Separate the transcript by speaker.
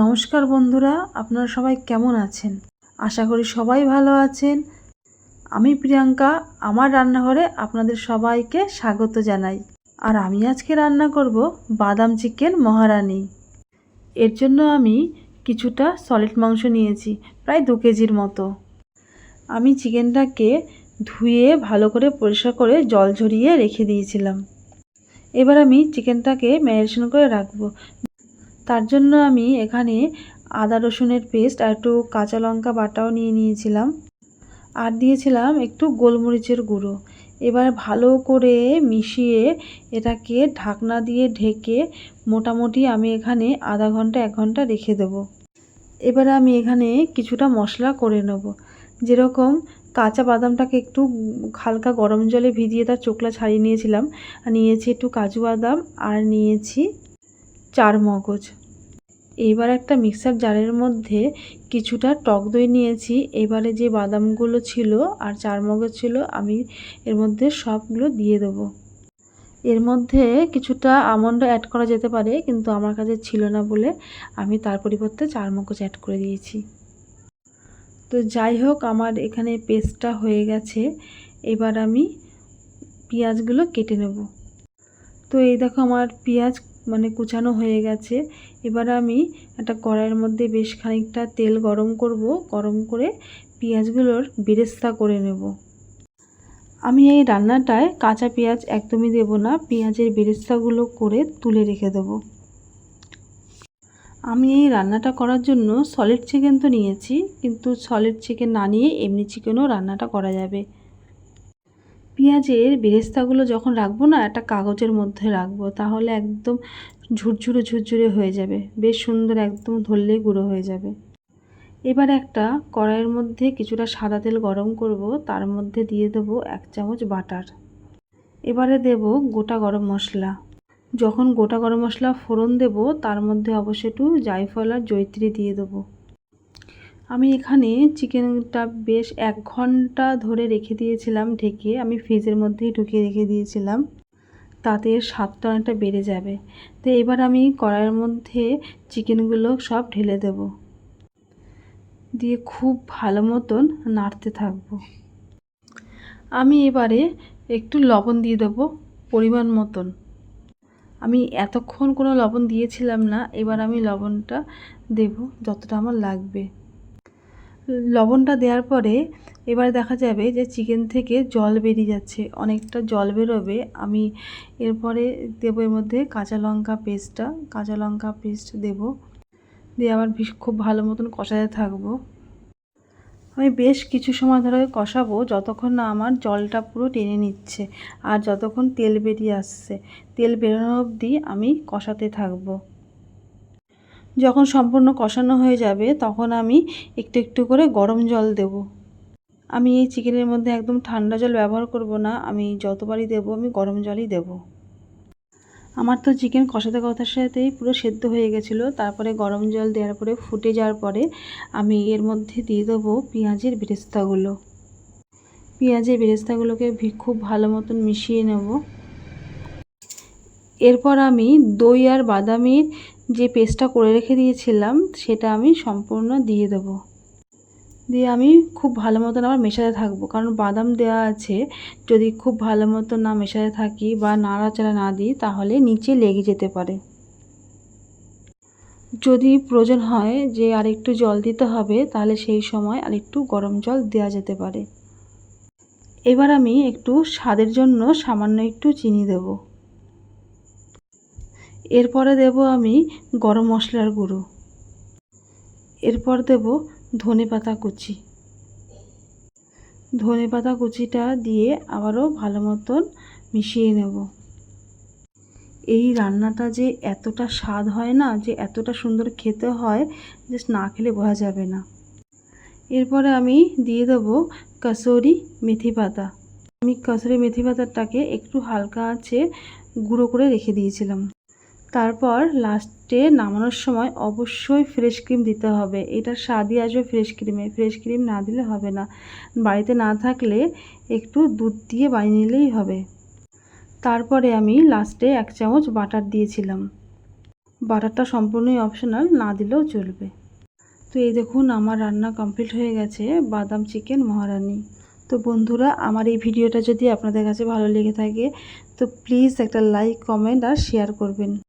Speaker 1: নমস্কার বন্ধুরা, আপনারা সবাই কেমন আছেন? আশা করি সবাই ভালো আছেন। আমি প্রিয়াঙ্কা, আমার রান্নাঘরে আপনাদের সবাইকে স্বাগত জানাই। আর আমি আজকে রান্না করব বাদাম চিকেন মহারানি। এর জন্য আমি কিছুটা সলিড মাংস নিয়েছি, প্রায় দু কেজির মতো। আমি চিকেনটাকে ধুয়ে ভালো করে পরিষ্কার করে জল ঝরিয়ে রেখে দিয়েছিলাম। এবার আমি চিকেনটাকে ম্যারিনেশন করে রাখব। তার জন্য আমি এখানে আদা রসুনের পেস্ট আর একটু কাঁচা লঙ্কা বাটাও নিয়ে নিয়েছিলাম। আর দিয়েছিলাম একটু গোলমরিচের গুঁড়ো। এবার ভালো করে মিশিয়ে এটাকে ঢাকনা দিয়ে ঢেকে মোটামুটি আমি এখানে আধা ঘণ্টা, এক ঘণ্টা রেখে দেবো। এবার আমি এখানে কিছুটা মশলা করে নেব। যেরকম কাঁচা বাদামটাকে একটু হালকা গরম জলে ভিজিয়ে তার চোখলা ছাড়িয়ে নিয়েছিলাম। আর নিয়েছি একটু কাজু বাদাম আর নিয়েছি চার মগজ। এবার একটা মিক্সার জারের মধ্যে কিছুটা টক দই নিয়েছি। এবারে যে বাদামগুলো ছিল আর চার মগজ ছিল, আমি এর মধ্যে সবগুলো দিয়ে দেবো। এর মধ্যে কিছুটা আমন্ড অ্যাড করা যেতে পারে, কিন্তু আমার কাছে ছিল না বলে আমি তার পরিবর্তে চার মগজ অ্যাড করে দিয়েছি। তো যাই হোক, আমার এখানে পেস্টটা হয়ে গেছে। এবার আমি পেঁয়াজগুলো কেটে নেব। তো এই দেখো, আমার পেঁয়াজ মানে কুচানো হয়ে গেছে। এবার আমি একটা কড়াইয়ের মধ্যে বেশ খানিকটা তেল গরম করব। গরম করে পেঁয়াজগুলোর বেরেস্তা করে নেব। আমি এই রান্নাটায় কাঁচা পেঁয়াজ একদমই দেব না। পেঁয়াজের বেরেস্তাগুলো করে তুলে রেখে দেব। আমি এই রান্নাটা করার জন্য সলিড চিকেন তো নিয়েছি, কিন্তু সলিড চিকেন না নিয়ে এমনি চিকেনও রান্নাটা করা যাবে। পেঁয়াজের বেরেস্তাগুলো যখন রাখব না, একটা কাগজের মধ্যে রাখব, তাহলে একদম ঝুরঝুরে ঝুরঝুরে হয়ে যাবে। বেশ সুন্দর একদম ধরলেই গুঁড়ো হয়ে যাবে। এবার একটা কড়াইয়ের মধ্যে কিছুটা সাদা তেল গরম করব, তার মধ্যে দিয়ে দেব এক চামচ বাটার। এবারে দেব গোটা গরম মশলা। যখন গোটা গরম মশলা ফোড়ন দেব, তার মধ্যে অবশ্যই একটু জায়ফল আর জৈত্রী দিয়ে দেবো। আমি এখানে চিকেনটা বেশ এক ঘণ্টা ধরে রেখে দিয়েছিলাম ঢেকে। আমি ফ্রিজের মধ্যেই ঢুকিয়ে রেখে দিয়েছিলাম। তাতে স্বাদটা অনেকটা বেড়ে যাবে। তো এবার আমি কড়াইয়ের মধ্যে চিকেনগুলো সব ঢেলে দেব। দিয়ে খুব ভালো মতন নাড়তে থাকব। আমি এবারে একটু লবণ দিয়ে দেবো পরিমাণ মতন। আমি এতক্ষণ কোনো লবণ দিয়েছিলাম না, এবার আমি লবণটা দেব যতটা আমার লাগবে। লবণটা দেওয়ার পরে এবার দেখা যাবে যে চিকেন থেকে জল বেরিয়ে যাচ্ছে, অনেকটা জল বেরোবে। আমি এরপরে দেবো এর মধ্যে কাঁচা লঙ্কা পেস্টটা, কাঁচা লঙ্কা পেস্ট দেব। দিয়ে আবার খুব ভালো মতন কষাতে থাকব। আমি বেশ কিছু সময় ধরে কষাবো যতক্ষণ না আমার জলটা পুরো টেনে নিচ্ছে আর যতক্ষণ তেল বেরিয়ে আসছে। তেল বেরোনো অবধি আমি কষাতে থাকব। যখন সম্পূর্ণ কষানো হয়ে যাবে, তখন আমি একটু একটু করে গরম জল দেব। আমি এই চিকেনের মধ্যে একদম ঠান্ডা জল ব্যবহার করব না, আমি যতবারই দেব, আমি গরম জলই দেব। আমার তো চিকেন কষাতে কথার সাথেই পুরো সেদ্ধ হয়ে গেছিল, তারপরে গরম জল দেওয়ার পরে ফুটে যাওয়ার পরে আমি এর মধ্যে দিয়ে দেবো পেঁয়াজের বেরেস্তাগুলো। পেঁয়াজের বেরেস্তাগুলোকে খুব ভালো মতন মিশিয়ে নেব। এরপর আমি দই আর বাদামির যে পেস্টটা করে রেখে দিয়েছিলাম, সেটা আমি সম্পূর্ণ দিয়ে দেব। দিয়ে আমি খুব ভালো মতন আবার মেশাতে থাকব। কারণ বাদাম দেওয়া আছে, যদি খুব ভালো মতো না মেশাতে থাকি বা নাড়াচাড়া না দিই, তাহলে নিচে লেগে যেতে পারে। যদি প্রয়োজন হয় যে আরেকটু জল দিতে হবে, তাহলে সেই সময় আরেকটু গরম জল দেওয়া যেতে পারে। এবার আমি একটু স্বাদের জন্য সামান্য একটু চিনি দেবো। এরপরে দেব আমি গরম মশলার গুঁড়ো। এরপর দেব ধনে পাতা কুচি। ধনে পাতা কুচিটা দিয়ে আবারও ভালো মতন মিশিয়ে নেব। এই রান্নাটা যে এতটা স্বাদ হয় না, যে এতটা সুন্দর খেতে হয় যে না খেলে বোঝা যাবে না। এরপরে আমি দিয়ে দেবো কাসরি মেথি পাতা। আমি কাসরি মেথি পাতাটাকে একটু হালকা আছে গুঁড়ো করে রেখে দিয়েছিলাম। তারপর লাস্টে নামানোর সময় অবশ্যই ফ্রেশ ক্রিম দিতে হবে। এটার স্বাদই আসবে ফ্রেশ ক্রিমে। ফ্রেশ ক্রিম না দিলে হবে না। বাড়িতে না থাকলে একটু দুধ দিয়ে বানিয়ে নিলেই হবে। তারপরে আমি লাস্টে এক চামচ বাটার দিয়েছিলাম। বাটারটা সম্পূর্ণই অপশনাল না দিলেও চলবে। তো এই দেখুন, আমার রান্না কমপ্লিট হয়ে গেছে বাদাম চিকেন মহারানি। তো বন্ধুরা, আমার এই ভিডিওটা যদি আপনাদের কাছে ভালো লেগে থাকে, তো প্লিজ একটা লাইক কমেন্ট আর শেয়ার করবেন।